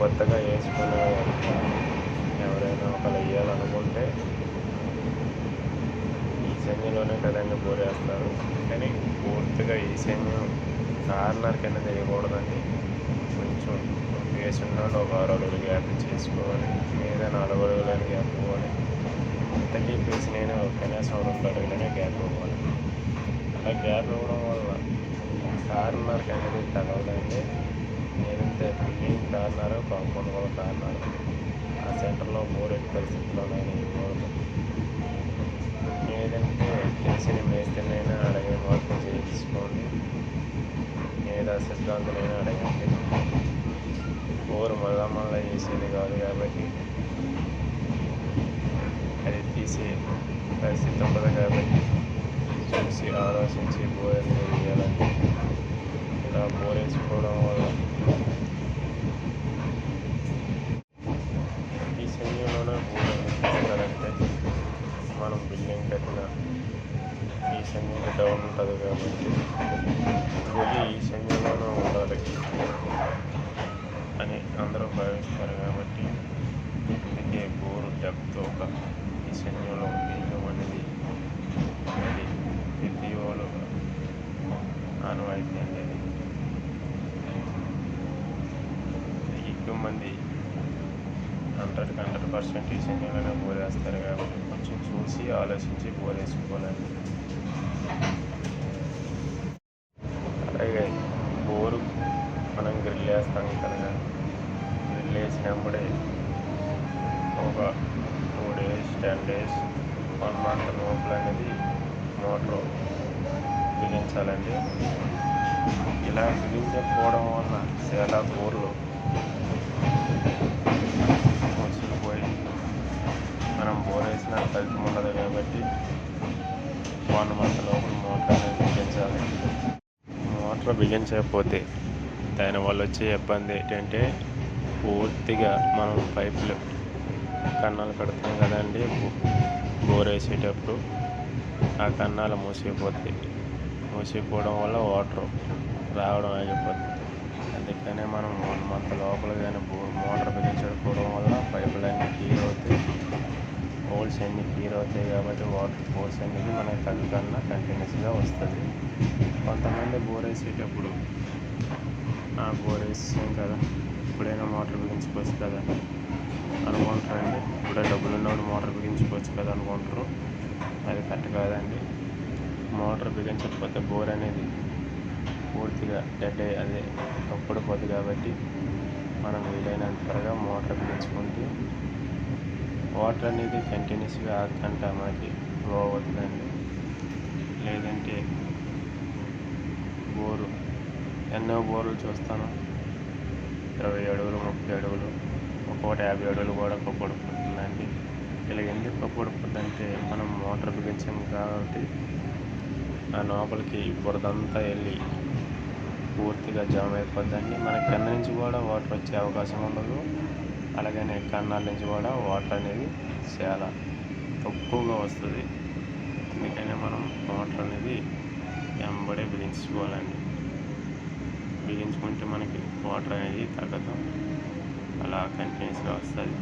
కొత్తగా వేసుకునే ఎవరైనా ఒకరు వేయాలనుకుంటే ఈశాన్యంలోనే కదండి బోర్ వేస్తారు కానీ పూర్తిగా ఈశాన్యం కార్నర్ కింద వేయకూడదండి. కొంచెం వేసిన ఒక ఆరు అడుగులు గ్యాప్ చేసుకోవాలి. లేదా నాలుగు అడుగులని గ్యాప్ ఇవ్వాలి ఎంత ప్లేస్ నేను కనీసం రెండు అడుగులనే గ్యాప్ ఇవ్వాలి అలా గ్యాప్ ఇవ్వడం వల్ల కార్నర్ అనేది తగలదండి ఏదైతే బిల్డింగ్ కాంపౌండ్ వాళ్ళ అన్నారు ఆ సెంటర్లో బోర్ ఎట్టి పరిస్థితుల్లో నేను ఇవ్వకూడదు ఏదంటే తెలిసిన మేస్త్రినైనా అడిగే వర్క్ చేయించుకోండి. ఏదో సిద్ధాంతులైనా అడగండి. బోరు మళ్ళా మళ్ళా చేసేది కాదు కాబట్టి అది తీసే పరిస్థితి ఉండదు కాబట్టి చూసి ఆలోచించి బోర్ చేయాలని ఇలా బోర్ వేసుకోవడం వల్ల ఈ సమయంలోనే బోర్ వేసుకోవాలంటే మనం బిల్డింగ్ కట్టిన ఈ డౌన్ ఉంటుంది కాబట్టి ఇది ఈ సమయంలోనే ఉండాలి అని అందరూ భావిస్తారు కాబట్టి అందుకే బోరు డెప్త్ ఒక ఈ సమయంలో ఉండేయడం అనేది అది ప్రతి వాళ్ళు ఆనవాయితీ అనేది ఎక్కువ మంది హండ్రెడ్కి హండ్రెడ్ పర్సెంట్ ఈ సమయంలోనే బోరేస్తారు కాబట్టి కొంచెం చూసి ఆలోచించి బోర్ వేసుకోవాలండి అలాగే బోరు మనం గ్రిల్ వేస్తాం కదా వేసినప్పుడే ఒక two days ten days one month లోపల అనేది మోటార్ బిగించాలండి. ఇలా బిగించకపోవడం వల్ల చాలా బోర్లు పోయి మనం బోర్ వేసిన ఫలితం ఉండదు కాబట్టి వన్ మంత్ లోపల మోటార్ అనేది బిగించాలి. మోటార్ బిగించకపోతే దానివల్ల వచ్చే ఇబ్బంది ఏంటంటే పూర్తిగా మనం పైపులు కన్నాలు పెడతాం కదండి. బోర్ వేసేటప్పుడు ఆ కన్నాలు మూసిపోతాయి. మూసిపోవడం వల్ల వాటర్ రావడం ఆగిపోతుంది. అందుకనే మనం వన్ మంత్ లోపల కానీ బోర్ మోటార్ బిగించకపోవడం వల్ల పైపులు అన్నీ క్లియర్ అవుతాయి. హోల్స్ అన్నీ క్లియర్ అవుతాయి కాబట్టి వాటర్ ఫోర్స్ అనేది మనకి తగ్గకుండా కంటిన్యూస్గా వస్తుంది. కొంతమంది బోర్ వేసేటప్పుడు ఆ బోర్ వేసాం కదా. ఇప్పుడైనా మోటార్ బిగించుకోవచ్చు కదా అనుకుంటారండి. ఇప్పుడే డబ్బులు ఉన్నప్పుడు మోటార్ బిగించుకోవచ్చు కదా అనుకుంటారు. అది కరెక్ట్ కాదండి. మోటార్ బిగించకపోతే బోర్ అనేది పూర్తిగా డెడ్ అయ్యి అదే పోదు కాబట్టి మనం వీలైనంత త్వరగా మోటార్ బిగించుకుంటే వాటర్ అనేది కంటిన్యూస్గా ఆగకుండా మనకి ఫ్లో అవుతుందండి. లేదంటే బోరు ఎన్నో బోర్లు చూస్తాను. ఇరవై అడుగులు ముప్పై అడుగులు ఒక్కొక్కటి యాభై అడుగులు కూడా కప్పుడుకుంటుందండి ఇలా ఎందుకు కప్పుడుకుంటుందంటే మనం మోటార్ బిగించాం కాబట్టి ఆ లోపలికి బురదంతా వెళ్ళి పూర్తిగా జామ్ అయిపోద్దండి. మన కింద నుంచి కూడా వాటర్ వచ్చే అవకాశం ఉండదు. అలాగనే కన్నాల నుంచి కూడా వాటర్ అనేది చాలా తక్కువగా వస్తుంది. అందుకనే మనం మోటార్ అనేది వెంబడే బిగించుకోవాలండి. బిగించుకుంటే మనకి వాటర్ అనేది తగ్గదు. అలా కంటిన్యూస్గా వస్తుంది.